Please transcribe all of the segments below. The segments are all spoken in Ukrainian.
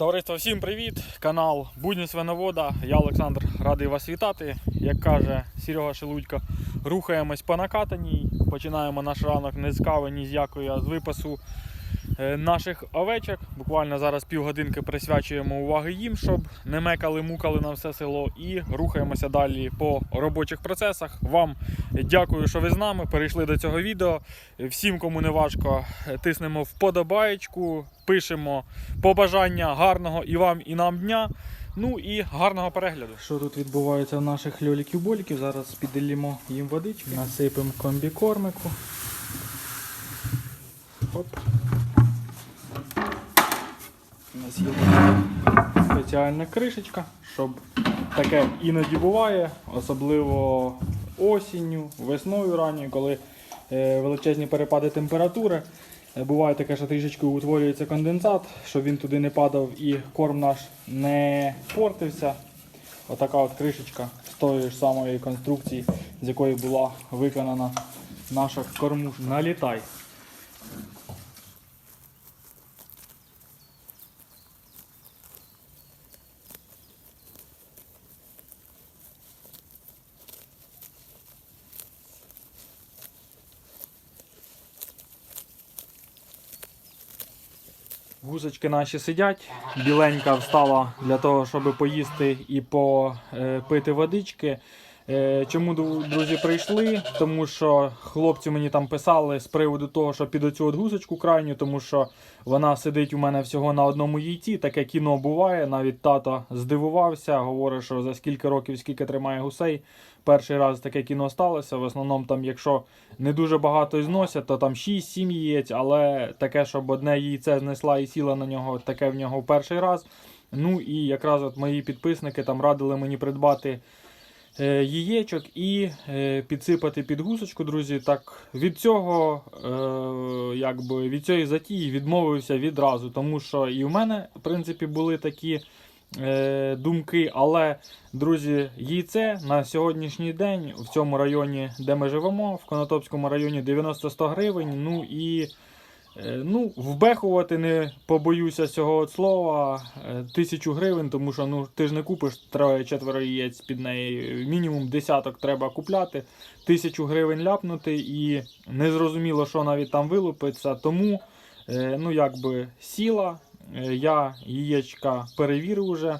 Товариство, всім привіт! Канал Будні Свиновода. Я Олександр радий вас вітати. Як каже Серега Шелудько, рухаємось по накатаній. Починаємо наш ранок не з кави, ні з якої, а з випасу наших овечок. Буквально зараз півгодинки присвячуємо уваги їм, щоб не мекали, мукали на все село. І рухаємося далі по робочих процесах. Вам дякую, що ви з нами. Перейшли до цього відео. Всім, кому не важко, тиснемо вподобаєчку, пишемо побажання гарного і вам, і нам дня. Ну і гарного перегляду. Що тут відбувається в наших льоліків-боліків? Зараз піделімо їм водички, насипемо комбікормику. Оп. У нас є спеціальна кришечка, щоб таке іноді буває, особливо осінню, весною ранньою, коли е, величезні перепади температури. Е, Буває таке, що трішечки утворюється конденсат, щоб він туди не падав і корм наш не портився. Отака от кришечка з тої ж самої конструкції, з якої була виконана наша кормушка. Налітай. Гусочки наші сидять. Біленька встала для того, щоб поїсти і попити водички. Е, Чому друзі прийшли? Тому що хлопці мені там писали з приводу того, що під оцю от гусочку крайню, тому що вона сидить у мене всього на одному яйці. Таке кіно буває. Навіть тато здивувався, говорить, що за скільки років, скільки тримає гусей. Перший раз таке кіно сталося. В основному, там, якщо не дуже багато зносять, то там 6-7 яєць, але таке, щоб одне яйце знесла і сіла на нього, таке в нього перший раз. Ну і якраз от мої підписники там радили мені придбати яєчок і е, підсипати під гусочку, друзі. Так від цього, е, якби від цієї затії відмовився відразу, тому що і в мене, в принципі, були такі е, думки, але. Друзі, яйце на сьогоднішній день в цьому районі, де ми живемо, в Конотопському районі 90-100 гривень. Ну і е, ну, вбехувати не побоюся цього слова. е, Тисячу гривень, тому що ну, ти ж не купиш троє-четверо яєць під неї. Мінімум десяток треба купляти. Тисячу гривень ляпнути і незрозуміло, що навіть там вилупиться. Тому е, ну, якби сіла. Е, Я яєчка перевірив уже.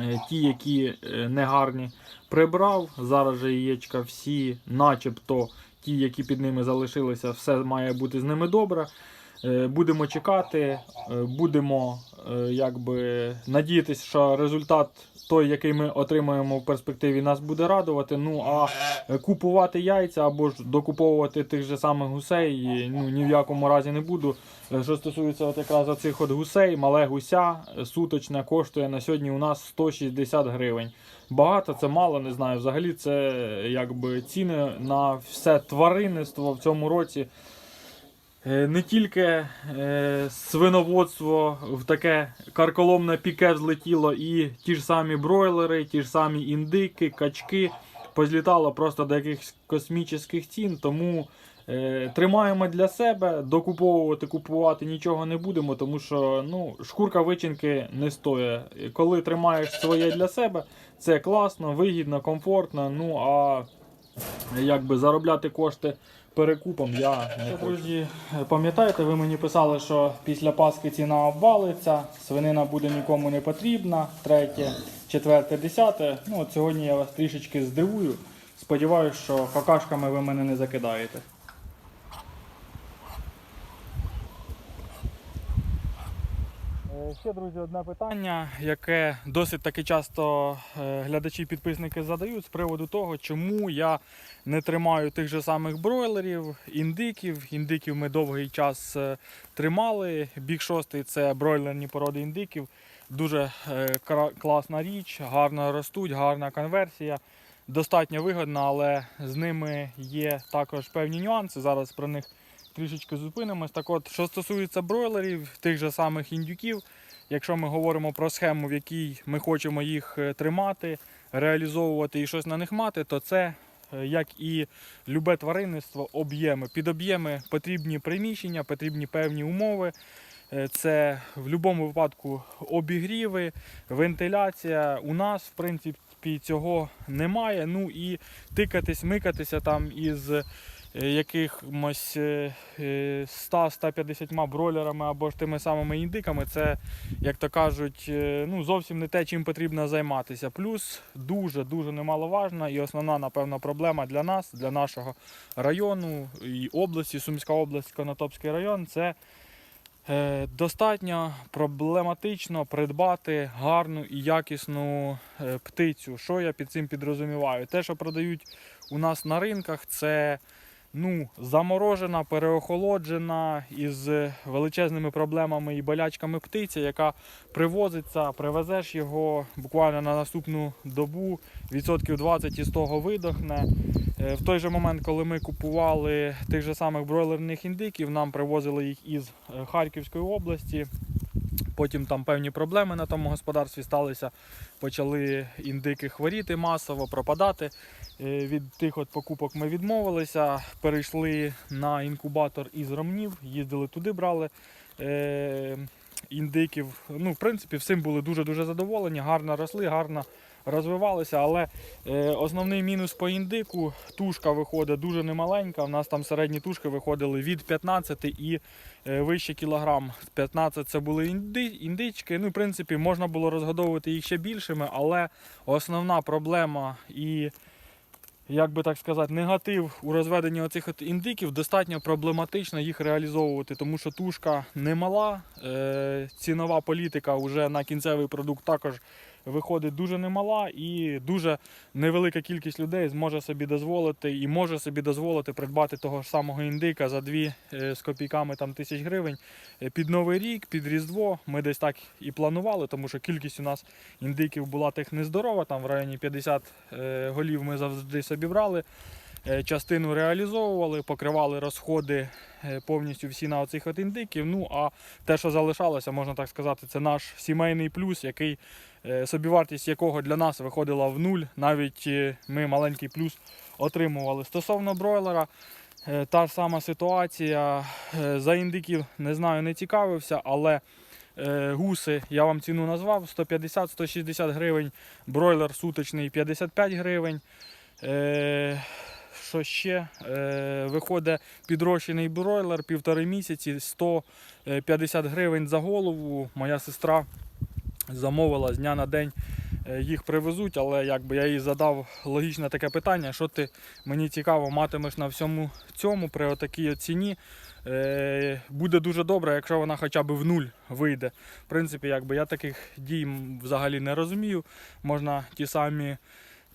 Е, Ті, які е, негарні, прибрав. Зараз же яєчка всі, начебто, ті, які під ними залишилися, все має бути з ними добре. Е, Будемо чекати, е, будемо е, якби надіятися, що результат той, який ми отримаємо в перспективі, нас буде радувати. Ну а купувати яйця або ж докуповувати тих же самих гусей, ну ні в якому разі не буду. Що стосується от якраз оцих от гусей, мале гуся суточне коштує на сьогодні у нас 160 гривень. Багато це мало, не знаю. Взагалі це якби ціни на все тваринництво в цьому році. Е, Не тільки е, свиноводство в таке карколомне піке злетіло, і ті ж самі бройлери, ті ж самі індики, качки позлітало просто до якихось космічних цін. Тому е, тримаємо для себе, докуповувати, купувати нічого не будемо, тому що ну, шкурка вичинки не стоїть. Коли тримаєш своє для себе, це класно, вигідно, комфортно. Ну а якби заробляти кошти перекупом я не хочу. Друзі, пам'ятаєте, ви мені писали, що після Пасхи ціна обвалиться, свинина буде нікому не потрібна, третє, четверте, десяте. Ну от сьогодні я вас трішечки здивую. Сподіваюсь, що какашками ви мене не закидаєте. Ще, друзі, одне питання, яке досить таки часто е, глядачі-підписники задають з приводу того, чому я не тримаю тих же самих бройлерів, індиків. Індиків ми довгий час е, тримали. Біг 6 це бройлерні породи індиків. Дуже е, класна річ, гарно ростуть, гарна конверсія. Достатньо вигодна, але з ними є також певні нюанси. Зараз про них трішечки зупинимось. Так от, що стосується бройлерів, тих же самих індюків, якщо ми говоримо про схему, в якій ми хочемо їх е, тримати, реалізовувати і щось на них мати, то це, е, як і любе тваринництво, об'єми. Під об'єми потрібні приміщення, потрібні певні умови. Е, Це в будь-якому випадку обігріви, вентиляція. У нас, в принципі, цього немає. Ну і тикатись, микатися там із е, якимось е, е, 100-150 бройлерами або ж тими самими індиками, це, як то кажуть, е, ну, зовсім не те, чим потрібно займатися. Плюс дуже-дуже немаловажна і основна, напевно, проблема для нас, для нашого району і області, Сумська область, Конотопський район, це е, достатньо проблематично придбати гарну і якісну е, птицю. Що я під цим підрозуміваю? Те, що продають у нас на ринках, це ну, заморожена, переохолоджена із величезними проблемами і болячками птиця, яка привозиться, привезеш його буквально на наступну добу, відсотків 20 із того видохне. Е, В той же момент, коли ми купували тих же самих бройлерних індиків, нам привозили їх із е, Харківської області. Потім там певні проблеми на тому господарстві сталися. Почали індики хворіти масово, пропадати. Е, Від тих от покупок ми відмовилися, перейшли на інкубатор із ромнів, їздили туди, брали е, індиків. Ну, в принципі, всім були дуже-дуже задоволені, гарно росли, гарно розвивалися. Але е, основний мінус по індику тушка виходить дуже немаленька. У нас там середні тушки виходили від 15 і е, вище кілограм. 15 це були інди, індички. Ну, в принципі, можна було розгодовувати їх ще більшими, але основна проблема і як би так сказати, негатив у розведенні оцих індиків достатньо проблематично їх реалізовувати, тому що тушка немала, е, цінова політика вже на кінцевий продукт також виходить дуже немала, і дуже невелика кількість людей зможе собі дозволити і може собі дозволити придбати того ж самого індика за 2 з копійками там, тисяч гривень Е, під Новий рік, під Різдво. Ми десь так і планували, тому що кількість у нас індиків була тих нездорова, там в районі 50 е, голів ми завжди собі брали. Е, Частину реалізовували, покривали розходи е, повністю всі на оцих от індиків. Ну а те, що залишалося, можна так сказати, це наш сімейний плюс, який е, собівартість якого для нас виходила в нуль. Навіть ми маленький плюс отримували. Стосовно бройлера, та ж сама ситуація. За індиків не знаю, не цікавився, але гуси я вам ціну назвав 150-160 гривень, бройлер суточний 55 гривень. Е, що ще? Е, виходить підрощений бройлер півтори місяці, 150 гривень за голову. Моя сестра замовила з дня на день. е, Їх привезуть, але якби я їй задав логічне таке питання, що ти мені цікаво матимеш на всьому цьому при отакій ціні. Е, буде дуже добре, якщо вона хоча б в нуль вийде. В принципі, якби я таких дій взагалі не розумію. Можна ті самі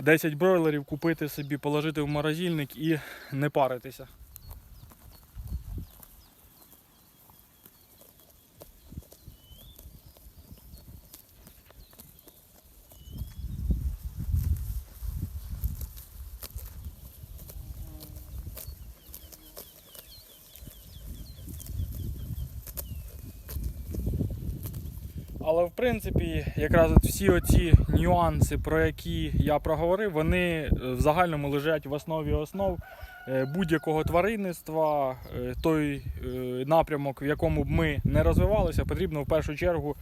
10 бройлерів купити собі, положити в морозильник і не паритися. Але в принципі, якраз от всі оці нюанси, про які я проговорив, вони е, в загальному лежать в основі основ е, будь-якого тваринництва. Е, Той напрямок, в якому б ми не розвивалися, потрібно в першу чергу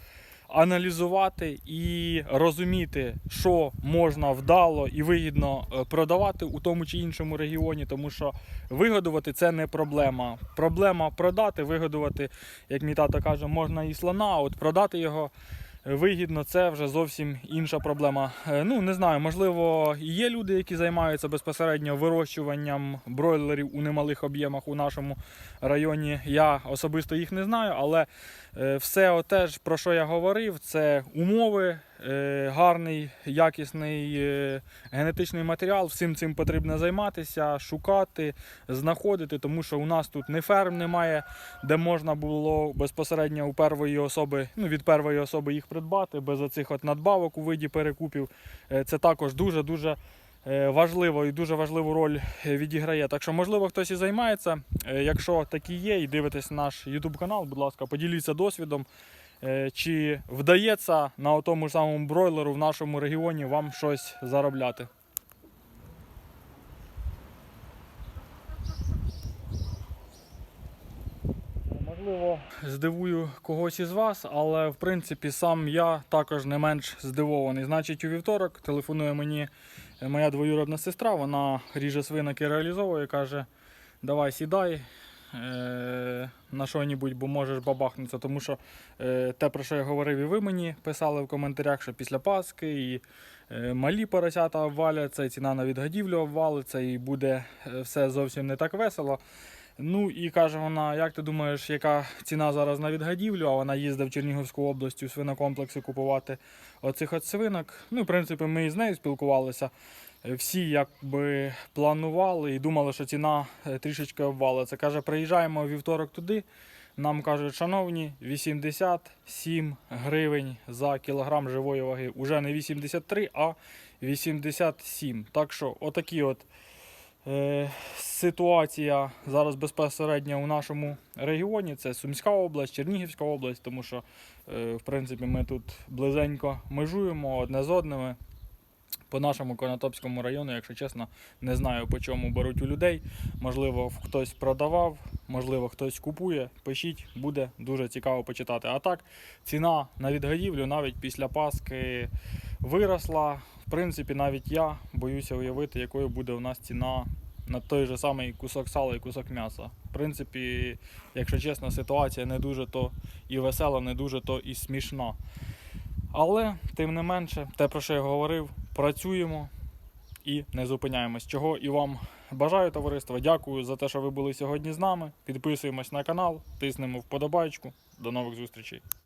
аналізувати і розуміти, що можна вдало і вигідно е, продавати у тому чи іншому регіоні, тому що вигодувати це не проблема. Проблема продати, вигодувати, як мій тато каже, можна і слона, а от продати його. Вигідно, це вже зовсім інша проблема. Е, Ну не знаю, можливо, є люди, які займаються безпосередньо вирощуванням бройлерів у немалих об'ємах у нашому районі. Я особисто їх не знаю, але е, все те, про що я говорив, це умови, гарний, якісний е, генетичний матеріал. Всім цим потрібно займатися, шукати, знаходити, тому що у нас тут не ферм немає, де можна було безпосередньо у первої особи, ну від первої особи їх придбати, без оцих от надбавок у виді перекупів. Е, Це також дуже-дуже е, важливо і дуже важливу роль е, відіграє. Так що, можливо, хтось і займається. Е, Якщо такі є і дивитесь наш YouTube канал, будь ласка, поділіться досвідом. Е, Чи вдається на тому ж самому бройлеру в нашому регіоні вам щось заробляти? можливо, здивую когось із вас, але в принципі сам я також не менш здивований. Значить, у вівторок телефонує мені моя двоюродна сестра, вона ріже свинок і реалізовує, каже: давай сідай. Е, На що-небудь, бо можеш бабахнутися, тому що е, те, про що я говорив, і ви мені писали в коментарях, що після Пасхи і е, малі поросята обваляться, і ціна на відгодівлю обвалиться, і буде е, все зовсім не так весело. Ну і каже вона, як ти думаєш, яка ціна зараз на відгадівлю? А вона їздить в Чернігівську область у свинокомплекси купувати оцих от свинок. Ну, в принципі, ми з нею спілкувалися. Всі якби планували і думали, що ціна е, трішечки обвалиться. Каже, приїжджаємо вівторок туди. Нам кажуть, шановні, 87 гривень за кілограм живої ваги. Уже не 83, а 87. Так що, отакі от Е, Ситуація зараз безпосередньо у нашому регіоні. Це Сумська область, Чернігівська область, тому що е, в принципі ми тут близенько межуємо одне з одними. По нашому Конотопському району, якщо чесно, не знаю по чому беруть у людей. Можливо, хтось продавав, можливо, хтось купує. Пишіть, буде дуже цікаво почитати. А так, ціна на відгодівлю навіть після Паски виросла. В принципі, навіть я боюся уявити, якою буде у нас ціна на той же самий кусок сала і кусок м'яса. В принципі, якщо чесно, ситуація не дуже то і весела, не дуже то і смішна. Але, тим не менше, те, про що я говорив, працюємо і не зупиняємось. Чого і вам бажаю, товариство. Дякую за те, що ви були сьогодні з нами. Підписуємось на канал, тиснемо вподобайку. До нових зустрічей.